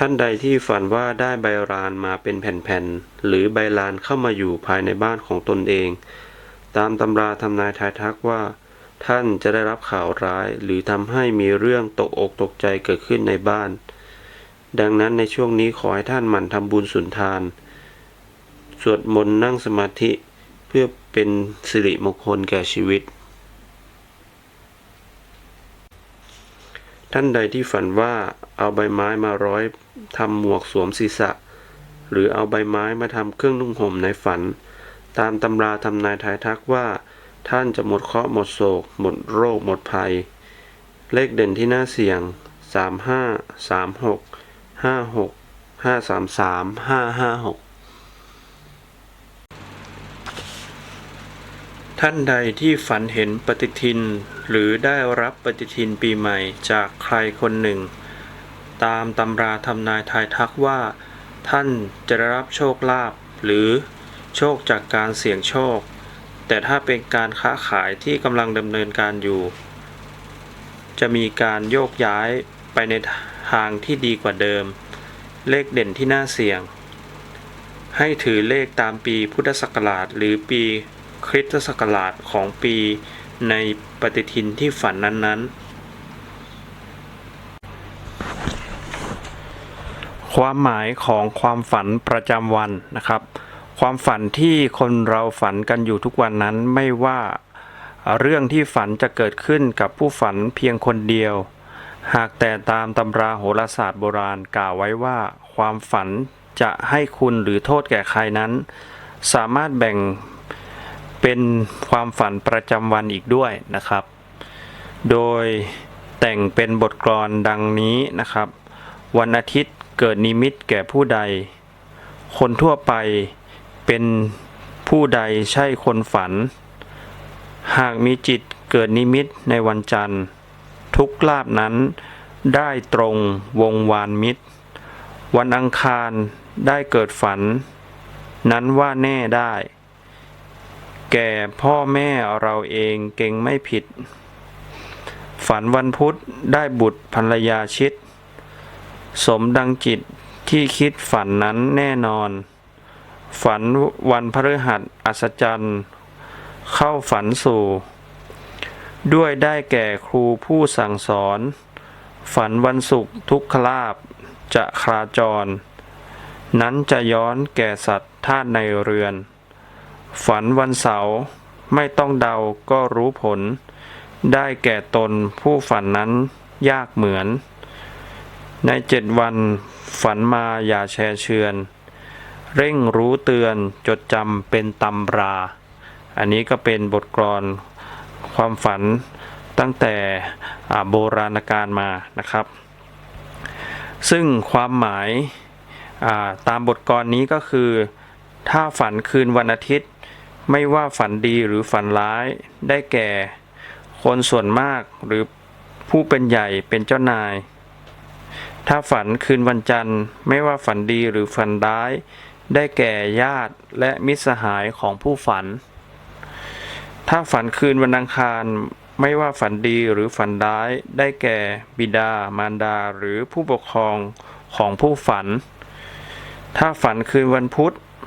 ท่านใดที่ฝันว่าได้ใบลานมาเป็นแผ่นๆ หรือใบลานเข้ามาอยู่ภายในบ้านของตนเอง ตามตำราทำนายทายทักว่า ท่านจะได้รับข่าวร้าย หรือทำให้มีเรื่องตกอกตกใจเกิดขึ้นในบ้าน ดังนั้นในช่วงนี้ขอให้ท่านหมั่นทำบุญสุนทาน สวดมนต์นั่งสมาธิเพื่อเป็นสิริมงคลแก่ชีวิต ท่านใดที่ฝันว่าเอาใบไม้มาร้อยทำหมวกสวมศีรษะ หรือเอาใบไม้มาทำเครื่องนุ่งห่มในฝัน ตามตำราทำนายทายทักว่า ท่านจะหมดเคราะห์หมดโศก หมดโรคหมดภัย เลขเด่นที่น่าเสี่ยง 35 36 56 533 556 ท่านใดที่ฝันเห็นปฏิทิน หรือได้รับปฏิทินปีใหม่จากใครคนหนึ่ง ตามตำราทำนายทายทักว่า ท่านจะได้รับโชคลาภหรือโชคจากการเสี่ยงโชค แต่ถ้าเป็นการค้าขายที่กำลังดำเนินการอยู่ จะมีการโยกย้ายไปในทางที่ดีกว่าเดิม เลขเด่นที่น่าเสี่ยง ให้ถือเลขตามปีพุทธศักราชหรือปี คริสตศักราชของปีในปฏิทินที่ฝันนั้นๆ ความหมายของความฝันประจำวันนะครับ ความฝันที่คนเราฝันกันอยู่ทุกวันนั้นไม่ว่าเรื่องที่ฝันจะเกิดขึ้นกับผู้ฝันเพียงคนเดียว หากแต่ตามตำราโหราศาสตร์โบราณกล่าวไว้ว่า ความฝันจะให้คุณหรือโทษแก่ใครนั้น สามารถแบ่ง เป็นความฝันประจำวันอีกด้วยนะครับ โดยแต่งเป็นบทกลอนดังนี้นะครับ วันอาทิตย์เกิดนิมิตแก่ผู้ใด คนทั่วไปเป็นผู้ใดใช่คนฝัน หากมีจิตเกิดนิมิตในวันจันทร์ ทุกลาบนั้นได้ตรงวงวานมิตร วันอังคารได้เกิดฝัน นั้นว่าแน่ได้ แก่พ่อแม่เราเองเก่งไม่ผิด ฝันวันพุธได้บุตรภรรยาชิด สมดังจิตที่คิดฝันนั้นแน่นอน ฝันวันพฤหัสอัศจรรย์ เข้าฝันสู่ ด้วยได้แก่ครูผู้สั่งสอน ฝันวันศุกร์ทุกขลาบจะคราจร นั้นจะย้อนแก่สัตว์ธาตุในเรือน ฝันวันเสาร์ไม่ต้องเดาก็รู้ผล ได้แก่ตนผู้ฝันนั้นยากเหมือน ในเจ็ดวันฝันมาอย่าแชร์เชือน เร่งรู้เตือนจดจำเป็นตำรา อันนี้ก็เป็นบทกลอนความฝันตั้งแต่โบราณกาลมานะครับ ซึ่งความหมายาตามบทกลนี้ก็คือ ถ้าฝันคืนวันอาทิตย์ ไม่ว่าฝันดีหรือฝันร้ายได้แก่ คนส่วนมากหรือผู้เป็นใหญ่เป็นเจ้านาย ถ้าฝันคืนวันจันทร์ ไม่ว่าฝันดีหรือฝันร้าย ได้แก่ญาติและมิตรสหายของผู้ฝัน ถ้าฝันคืนวันอังคารไม่ว่าฝันดีหรือฝันร้าย ได้แก่บิดามารดาหรือผู้ปกครองของผู้ฝัน ถ้าฝันคืนวันพุธ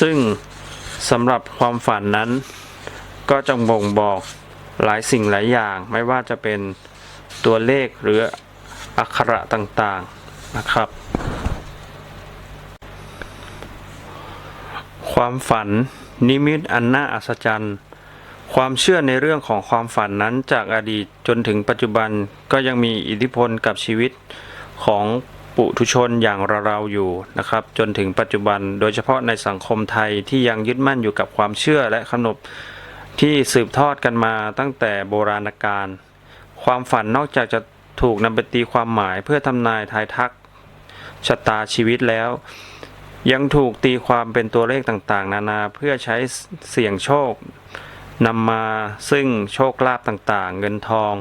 ซึ่งสำหรับความฝันนั้น ก็จะบ่งบอกหลายสิ่งหลายอย่าง ไม่ว่าจะเป็นตัวเลขหรืออักขระต่างๆนะครับ ความฝันนิมิตอันน่าอัศจรรย์ ความเชื่อในเรื่องของความฝันนั้นจากอดีตจนถึงปัจจุบันก็ยังมีอิทธิพลกับชีวิตของ ปุถุชนอย่างเราๆอยู่นะครับ จนถึงปัจจุบันโดยเฉพาะในสังคมไทยที่ยังยึดมั่นอยู่กับความเชื่อและขนบที่สืบทอดกันมาตั้งแต่โบราณกาลความฝันนอกจากจะถูกนำไปตีความหมายเพื่อทำนายทายทักชะตาชีวิตแล้ว ยังถูกตีความเป็นตัวเลขต่างๆ นานาเพื่อใช้เสี่ยงโชคนำมาซึ่งโชคลาภต่างๆ เงินทอง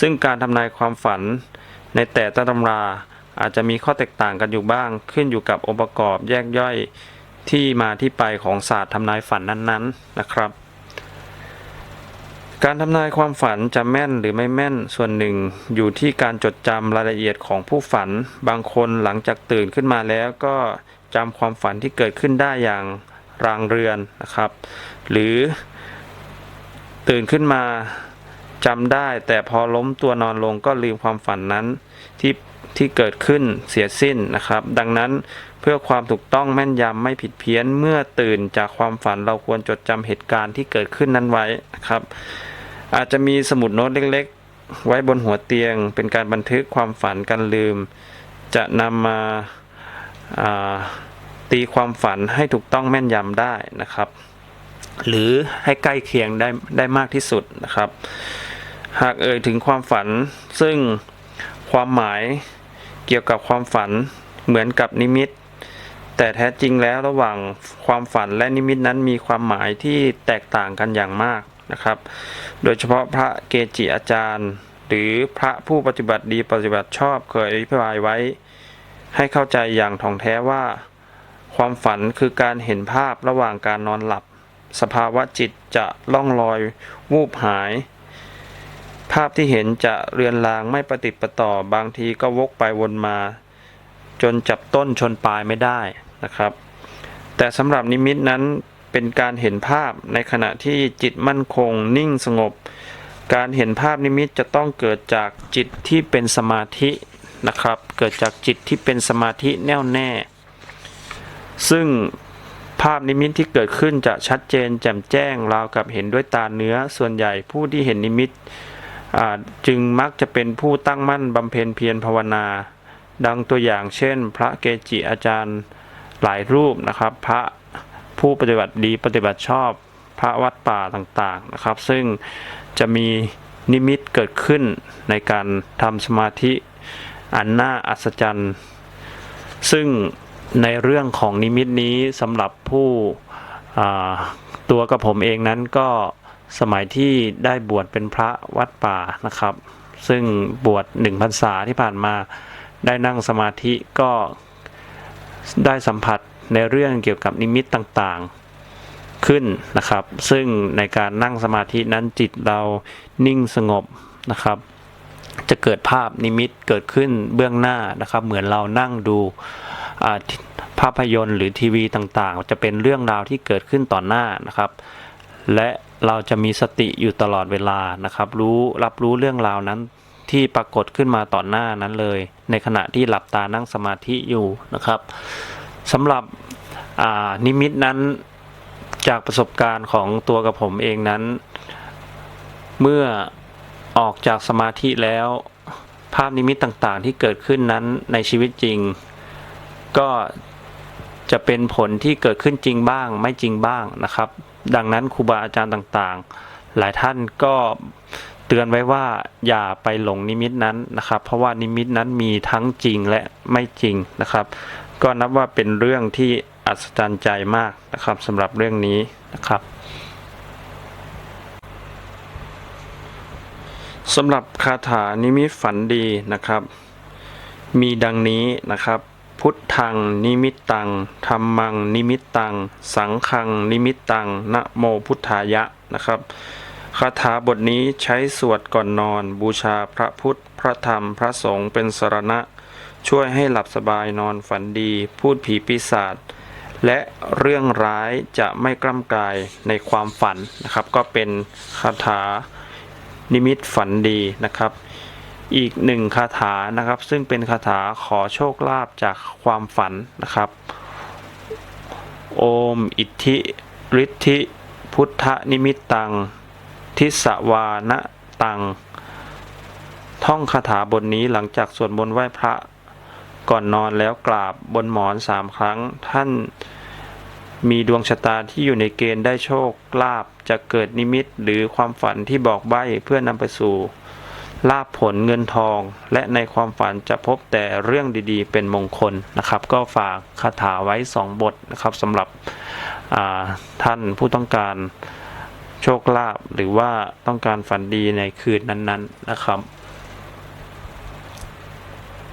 ซึ่งการทำนายความฝันในแต่ละตำรา อาจจะมีข้อแตกต่างกันอยู่บ้าง ขึ้นอยู่กับองค์ประกอบแยกย่อยที่มาที่ไปของศาสตร์ทำนายฝันนั้นๆนะครับ การทำนายความฝันจะแม่นหรือไม่แม่นส่วนหนึ่งอยู่ที่การจดจำรายละเอียดของผู้ฝัน บางคนหลังจากตื่นขึ้นมาแล้วก็จำความฝันที่เกิดขึ้นได้อย่างรางเรือนนะครับ หรือตื่นขึ้นมาจำได้ แต่พอล้มตัวนอนลงก็ลืมความฝันนั้นที่ ที่เกิดขึ้นเสียสิ้นนะครับ ดังนั้นเพื่อความถูกต้องแม่นยำไม่ผิดเพี้ยนเมื่อตื่นจากความฝันเราควรจดจำเหตุการณ์ที่เกิดขึ้นนั้นไว้นะครับ อาจจะมีสมุดโน้ตเล็กๆ ไว้บนหัวเตียง เป็นการบันทึกความฝันกันลืม จะนำมาาตีความฝันให้ถูกต้องแม่นยำได้นะครับ หรือให้ใกล้เคียงได้ได้มากที่สุดนะครับ หากเอ่ยถึงความฝันซึ่งความหมาย เกี่ยวกับความฝันเหมือนกับนิมิต แต่แท้จริงแล้วระหว่างความฝันและนิมิตนั้นมีความหมายที่แตกต่างกันอย่างมากนะครับ โดยเฉพาะพระเกจิอาจารย์ หรือพระผู้ปฏิบัติดีปฏิบัติชอบเคยอธิบายไว้ ให้เข้าใจอย่างท่องแท้ว่า ความฝันคือการเห็นภาพระหว่างการนอนหลับ สภาวะจิตจะล่องลอย วูบหายาพที่เห็นจะเรือนรางไม่ประติดประต่อบางทีก็วกไปวนมา จนจับต้นชนปลายไม่ได้นะครับ แต่สำหรับนิมิตนั้นเป็นการเห็นภาพในขณะที่จิตมั่นคงนิ่งสงบ การเห็นภาพนิมิตจะต้องเกิดจากจิตที่เป็นสมาธินะครับ เกิดจากจิตที่เป็นสมาธิแน่วแน่ ซึ่งภาพนิมิตที่เกิดขึ้นจะชัดเจนแจ่มแจ้งราวกับเห็นด้วยตาเนื้อส่วนใหญ่ผู้ที่เห็นนิมิต จึงมักจะเป็นผู้ตั้งมั่นบำเพ็ญเพียรภาวนา ดังตัวอย่างเช่น พระเกจิอาจารย์หลายรูปนะครับ พระผู้ปฏิบัติดีปฏิบัติชอบพระวัดป่าต่างๆนะครับ ซึ่งจะมีนิมิตเกิดขึ้นในการทำสมาธิอันน่าอัศจรรย์ ซึ่งในเรื่องของนิมิตนี้สำหรับผู้ตัวกับผมเองนั้นก็ สมัยที่ได้บวชเป็นพระวัดป่านะครับ ซึ่งบวชหนึ่งพรรษาที่ผ่านมาได้นั่งสมาธิก็ได้สัมผัสในเรื่องเกี่ยวกับนิมิตต่างๆขึ้นนะครับ ซึ่งในการนั่งสมาธินั้นจิตเรานิ่งสงบนะครับ จะเกิดภาพนิมิตเกิดขึ้นเบื้องหน้านะครับ เหมือนเรานั่งดูภาพยนตร์หรือทีวีต่างๆ จะเป็นเรื่องราวที่เกิดขึ้นต่อหน้านะครับ และ เราจะมีสติอยู่ตลอดเวลานะครับ รู้รับรู้เรื่องราวนั้นที่ปรากฏขึ้นมาต่อหน้านั้นเลย ในขณะที่หลับตานั่งสมาธิอยู่นะครับสำหรับนิมิตนั้นจากประสบการณ์ของตัวกับผมเองนั้น เมื่อออกจากสมาธิแล้ว ภาพนิมิตต่างๆที่เกิดขึ้นนั้นในชีวิตจริง ก็จะเป็นผลที่เกิดขึ้นจริงบ้าง ไม่จริงบ้างนะครับ ดังนั้นครูบาอาจารย์ต่างๆ หลายท่านก็เตือนไว้ว่าอย่าไปหลงนิมิตนั้นนะครับ เพราะว่านิมิตนั้นมีทั้งจริงและไม่จริงนะครับ ก็นับว่าเป็นเรื่องที่อัศจรรย์ใจมากนะครับสำหรับเรื่องนี้นะครับสำหรับคาถานิมิตฝันดีนะครับ มีดังนี้นะครับ พุทธังนิมิตตังธรรมังนิมิตตัง สังฆังนิมิตตังนะโมพุทธายะนะครับคาถาบทนี้ใช้สวดก่อนนอน บูชาพระพุทธ พระธรรมพระสงฆ์เป็นสรณะ ช่วยให้หลับสบายนอนฝันดี พูดผีปีศาจและเรื่องร้ายจะไม่กล้ำกายในความฝันนะครับ ก็เป็นคาถานิมิตฝันดีนะครับ อีกหนึ่งคาถานะครับ ซึ่งเป็นคาถาขอโชคลาภจากความฝันนะครับ โอมอิทธิฤทธิพุทธนิมิตตัง ทิสวานะตัง ท่องคาถาบทนี้หลังจากสวดมนต์ไหว้พระก่อนนอนแล้วกราบบนหมอนสามครั้ง ท่านมีดวงชะตาที่อยู่ในเกณฑ์ได้โชคลาภจะเกิดนิมิตหรือความฝันที่บอกใบ้เพื่อนำไปสู่ ลาภผลเงินทอง และในความฝันจะพบแต่เรื่องดีๆ เป็นมงคลนะครับ ก็ฝากคาถาไว้ 2 บทนะครับสำหรับท่านผู้ต้องการโชคลาภหรือว่าต้องการฝันดีในคืนนั้นๆนะครับ